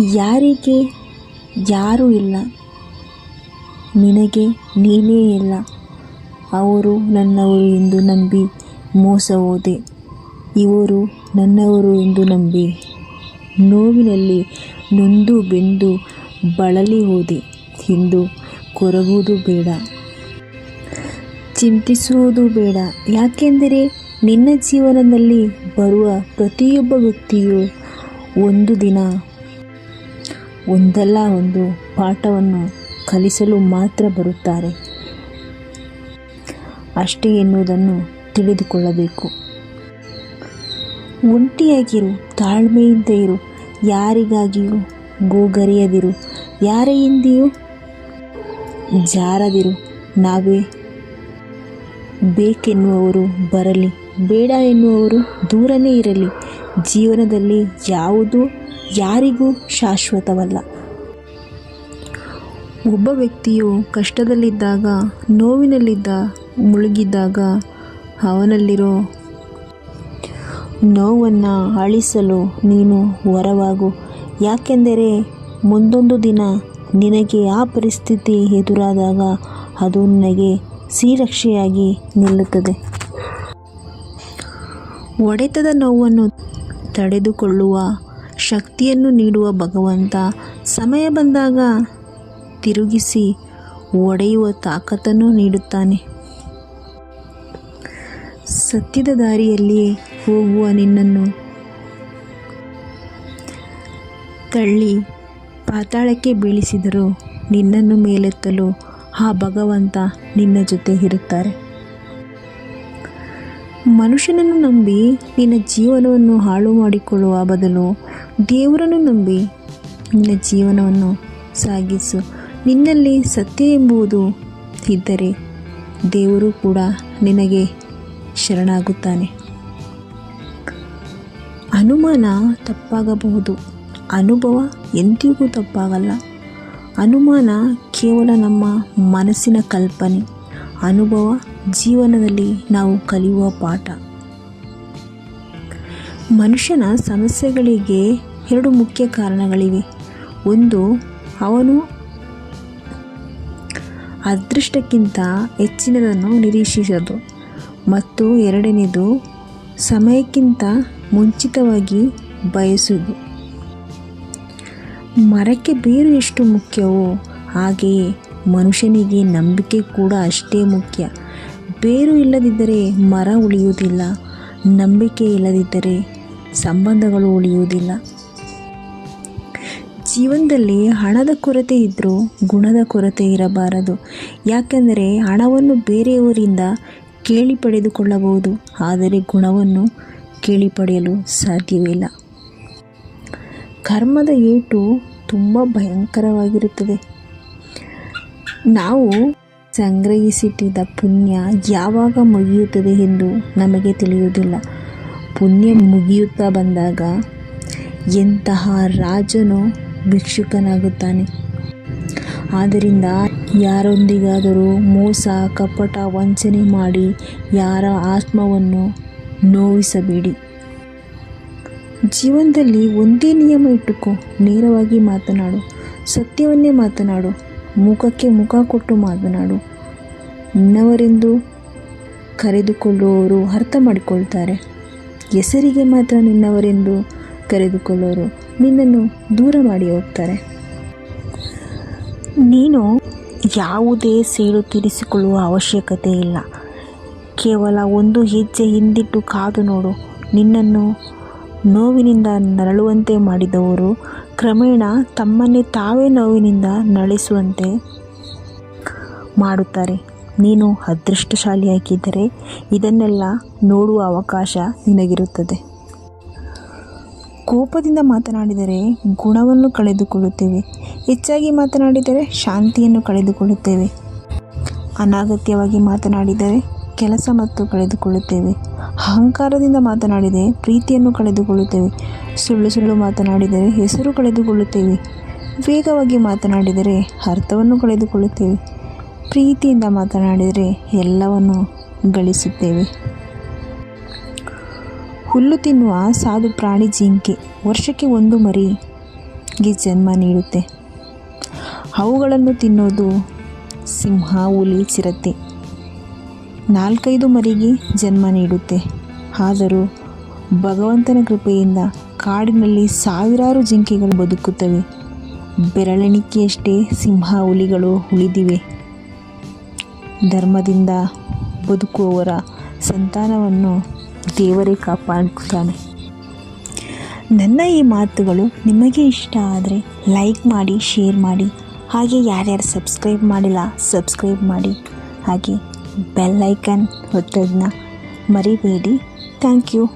ಯಾರಿಗೆ? ಯಾರೂ ಇಲ್ಲ. ನಿನಗೆ ನೀನೇ ಇಲ್ಲ. ಅವರು ನನ್ನವರು ಎಂದು ನಂಬಿ ಮೋಸ ಹೋದೆ ಇವರು ನನ್ನವರು ಎಂದು ನಂಬಿ ನೋವಿನಲ್ಲಿ ನೊಂದು ಬೆಂದು ಬಳಲಿ ಹೋದೆ. ಎಂದು ಕೊರಗುವುದು ಬೇಡ. ಚಿಂತಿಸುವುದು ಬೇಡ. ಯಾಕೆಂದರೆ ನಿನ್ನ ಜೀವನದಲ್ಲಿ ಬರುವ ಪ್ರತಿಯೊಬ್ಬ ವ್ಯಕ್ತಿಯು ಒಂದು ದಿನ ಒಂದಲ್ಲ ಒಂದು ಪಾಠವನ್ನು ಕಲಿಸಲು ಮಾತ್ರ ಬರುತ್ತಾರೆ. ಅಷ್ಟೇ ಎನ್ನುವುದನ್ನು ತಿಳಿದುಕೊಳ್ಳಬೇಕು. ಒಂಟಿಯಾಗಿರು, ತಾಳ್ಮೆಯಿಂದ ಇರು. ಯಾರಿಗಾಗಿಯೂ ಗೋಗರಿಯದಿರು. ಯಾರ ಹಿಂದೆಯೂ ಜಾರದಿರು. ನಾವೇ ಬೇಕೆನ್ನುವವರು ಬರಲಿ, ಬೇಡ ಎನ್ನುವವರು ದೂರನೇ ಇರಲಿ. ಜೀವನದಲ್ಲಿ ಯಾವುದೂ ಯಾರಿಗೂ ಶಾಶ್ವತವಲ್ಲ. ಒಬ್ಬ ವ್ಯಕ್ತಿಯು ಕಷ್ಟದಲ್ಲಿದ್ದಾಗ, ನೋವಿನಲ್ಲಿದ್ದ, ಮುಳುಗಿದ್ದಾಗ ಅವನಲ್ಲಿರೋ ನೋವನ್ನು ಅಳಿಸಲು ನೀನು ಹೊರವಾಗು ಯಾಕೆಂದರೆ ಮುಂದೊಂದು ದಿನ ನಿನಗೆ ಆ ಪರಿಸ್ಥಿತಿ ಎದುರಾದಾಗ ಅದು ನನಗೆ ಸಿರಕ್ಷೆಯಾಗಿ ನಿಲ್ಲುತ್ತದೆ. ಒಡೆತದ ನೋವನ್ನು ತಡೆದುಕೊಳ್ಳುವ ಶಕ್ತಿಯನ್ನು ನೀಡುವ ಭಗವಂತ ಸಮಯ ಬಂದಾಗ ತಿರುಗಿಸಿ ಒಡೆಯುವ ತಾಕತ್ತನ್ನು ನೀಡುತ್ತಾನೆ. ಸತ್ಯದ ದಾರಿಯಲ್ಲಿ ಹೋಗುವ ನಿನ್ನನ್ನು ತಳ್ಳಿ ಪಾತಾಳಕ್ಕೆ ಬೀಳಿಸಿದರೂ ನಿನ್ನನ್ನು ಮೇಲೆತ್ತಲು ಆ ಭಗವಂತ ನಿನ್ನ ಜೊತೆ ಇರುತ್ತಾರೆ. ಮನುಷ್ಯನನ್ನು ನಂಬಿ ನಿನ್ನ ಜೀವನವನ್ನು ಹಾಳು ಮಾಡಿಕೊಳ್ಳುವ ಬದಲು ದೇವರನ್ನು ನಂಬಿ ನಿನ್ನ ಜೀವನವನ್ನು ಸಾಗಿಸು. ನಿನ್ನಲ್ಲಿ ಸತ್ಯ ಎಂಬುದು ಇದ್ದರೆ ದೇವರು ಕೂಡ ನಿನಗೆ ಶರಣಾಗುತ್ತಾನೆ. ಅನುಮಾನ ತಪ್ಪಾಗಬಹುದು. ಅನುಭವ ಎಂದಿಗೂ ತಪ್ಪಾಗಲ್ಲ. ಅನುಮಾನ ಕೇವಲ ನಮ್ಮ ಮನಸ್ಸಿನ ಕಲ್ಪನೆ. ಅನುಭವ ಜೀವನದಲ್ಲಿ ನಾವು ಕಲಿಯುವ ಪಾಠ. ಮನುಷ್ಯನ ಸಮಸ್ಯೆಗಳಿಗೆ ಎರಡು ಮುಖ್ಯ ಕಾರಣಗಳಿವೆ. ಒಂದು, ಅವನು ಅದೃಷ್ಟಕ್ಕಿಂತ ಹೆಚ್ಚಿನದನ್ನು ನಿರೀಕ್ಷಿಸೋದು. ಮತ್ತು ಎರಡನೇದು, ಸಮಯಕ್ಕಿಂತ ಮುಂಚಿತವಾಗಿ ಬಯಸುವುದು. ಮರಕ್ಕೆ ಬೇರು ಎಷ್ಟು ಮುಖ್ಯವೋ ಹಾಗೆಯೇ ಮನುಷ್ಯನಿಗೆ ನಂಬಿಕೆ ಕೂಡ ಅಷ್ಟೇ ಮುಖ್ಯ. ಬೇರು ಇಲ್ಲದಿದ್ದರೆ ಮರ ಉಳಿಯುವುದಿಲ್ಲ, ನಂಬಿಕೆ ಇಲ್ಲದಿದ್ದರೆ ಸಂಬಂಧಗಳು ಉಳಿಯುವುದಿಲ್ಲ. ಜೀವನದಲ್ಲಿ ಹಣದ ಕೊರತೆ ಇದ್ದರೂ ಗುಣದ ಕೊರತೆ ಇರಬಾರದು. ಯಾಕೆಂದರೆ ಹಣವನ್ನು ಬೇರೆಯವರಿಂದ ಕೇಳಿ ಪಡೆದುಕೊಳ್ಳಬಹುದು, ಆದರೆ ಗುಣವನ್ನು ಕೇಳಿ ಪಡೆಯಲು ಸಾಧ್ಯವಿಲ್ಲ. ಕರ್ಮದ ಏಟು ತುಂಬ ಭಯಂಕರವಾಗಿರುತ್ತದೆ. ನಾವು ಸಂಗ್ರಹಿಸಿಟ್ಟಿದ್ದ ಪುಣ್ಯ ಯಾವಾಗ ಮುಗಿಯುತ್ತದೆ ಎಂದು ನಮಗೆ ತಿಳಿಯುವುದಿಲ್ಲ. ಪುಣ್ಯ ಮುಗಿಯುತ್ತಾ ಬಂದಾಗ ಎಂತಹ ರಾಜನು ಭಿಕ್ಷುಕನಾಗುತ್ತಾನೆ. ಆದ್ದರಿಂದ ಯಾರೊಂದಿಗಾದರೂ ಮೋಸ, ಕಪಟ, ವಂಚನೆ ಮಾಡಿ ಯಾರ ಆತ್ಮವನ್ನು ನೋವಿಸಬೇಡಿ. ಜೀವನದಲ್ಲಿ ಒಂದೇ ನಿಯಮ ಇಟ್ಟುಕೋ, ನೇರವಾಗಿ ಮಾತನಾಡು, ಸತ್ಯವನ್ನೇ ಮಾತನಾಡು. ಮುಖಕ್ಕೆ ಮುಖ ಕೊಟ್ಟು ಮಾತನಾಡು. ನಿನ್ನವರೆಂದು ಕರೆದುಕೊಳ್ಳುವವರು ಅರ್ಥ ಮಾಡಿಕೊಳ್ತಾರೆ. ಹೆಸರಿಗೆ ಮಾತ್ರ ನಿನ್ನವರೆಂದು ಕರೆದುಕೊಳ್ಳೋರು ನಿನ್ನನ್ನು ದೂರ ಮಾಡಿ ಹೋಗ್ತಾರೆ. ನೀನು ಯಾವುದೇ ಸೇಡು ತೀರಿಸಿಕೊಳ್ಳುವ ಅವಶ್ಯಕತೆ ಇಲ್ಲ. ಕೇವಲ ಒಂದು ಹೆಜ್ಜೆ ಹಿಂದಿಟ್ಟು ಕಾದು ನೋಡು. ನಿನ್ನನ್ನು ನೋವಿನಿಂದ ನರಳುವಂತೆ ಮಾಡಿದವರು ಕ್ರಮೇಣ ತಮ್ಮನ್ನೇ ತಾವೇ ನೋವಿನಿಂದ ನಳಿಸುವಂತೆ ಮಾಡುತ್ತಾರೆ. ನೀನು ಅದೃಷ್ಟಶಾಲಿಯಾಗಿದ್ದರೆ ಇದನ್ನೆಲ್ಲ ನೋಡುವ ಅವಕಾಶ ನಿನಗಿರುತ್ತದೆ. ಕೋಪದಿಂದ ಮಾತನಾಡಿದರೆ ಗುಣವನ್ನು ಕಳೆದುಕೊಳ್ಳುತ್ತೇವೆ. ಹೆಚ್ಚಾಗಿ ಮಾತನಾಡಿದರೆ ಶಾಂತಿಯನ್ನು ಕಳೆದುಕೊಳ್ಳುತ್ತೇವೆ. ಅನಾಗತ್ಯವಾಗಿ ಮಾತನಾಡಿದರೆ ಕೆಲಸ ಮತ್ತು ಕಳೆದುಕೊಳ್ಳುತ್ತೇವೆ. ಅಹಂಕಾರದಿಂದ ಮಾತನಾಡಿದರೆ ಪ್ರೀತಿಯನ್ನು ಕಳೆದುಕೊಳ್ಳುತ್ತೇವೆ. ಸುಳ್ಳು ಸುಳ್ಳು ಮಾತನಾಡಿದರೆ ಹೆಸರು ಕಳೆದುಕೊಳ್ಳುತ್ತೇವೆ. ವೇಗವಾಗಿ ಮಾತನಾಡಿದರೆ ಅರ್ಥವನ್ನು ಕಳೆದುಕೊಳ್ಳುತ್ತೇವೆ. ಪ್ರೀತಿಯಿಂದ ಮಾತನಾಡಿದರೆ ಎಲ್ಲವನ್ನು ಗಳಿಸುತ್ತೇವೆ. ಹುಲ್ಲು ತಿನ್ನುವ ಸಾಧು ಪ್ರಾಣಿ ಜಿಂಕೆ ವರ್ಷಕ್ಕೆ ಒಂದು ಮರಿಗೆ ಜನ್ಮ ನೀಡುತ್ತೆ. ಅವುಗಳನ್ನು ತಿನ್ನೋದು ಸಿಂಹ, ಹುಲಿ, ಚಿರತೆ. ನಾಲ್ಕೈದು ಮರಿಗೆ ಜನ್ಮ ನೀಡುತ್ತೆ. ಆದರೂ ಭಗವಂತನ ಕೃಪೆಯಿಂದ ಕಾಡಿನಲ್ಲಿ ಸಾವಿರಾರು ಜಿಂಕೆಗಳು ಬದುಕುತ್ತವೆ. ಬೆರಳೆಣಿಕೆಯಷ್ಟೇ ಸಿಂಹ ಹುಲಿಗಳು ಉಳಿದಿವೆ. ಧರ್ಮದಿಂದ ಬದುಕುವವರ ಸಂತಾನವನ್ನು ದೇವರೇ ಕಾಪಾಡುತ್ತಾನೆ. ನನ್ನ ಈ ಮಾತುಗಳು ನಿಮಗೆ ಇಷ್ಟ ಆದರೆ ಲೈಕ್ ಮಾಡಿ, ಶೇರ್ ಮಾಡಿ. ಹಾಗೆ ಯಾರ್ಯಾರು ಸಬ್ಸ್ಕ್ರೈಬ್ ಮಾಡಿಲ್ಲ, ಸಬ್ಸ್ಕ್ರೈಬ್ ಮಾಡಿ. ಹಾಗೆ बेल आइकन मरीबे थैंक यू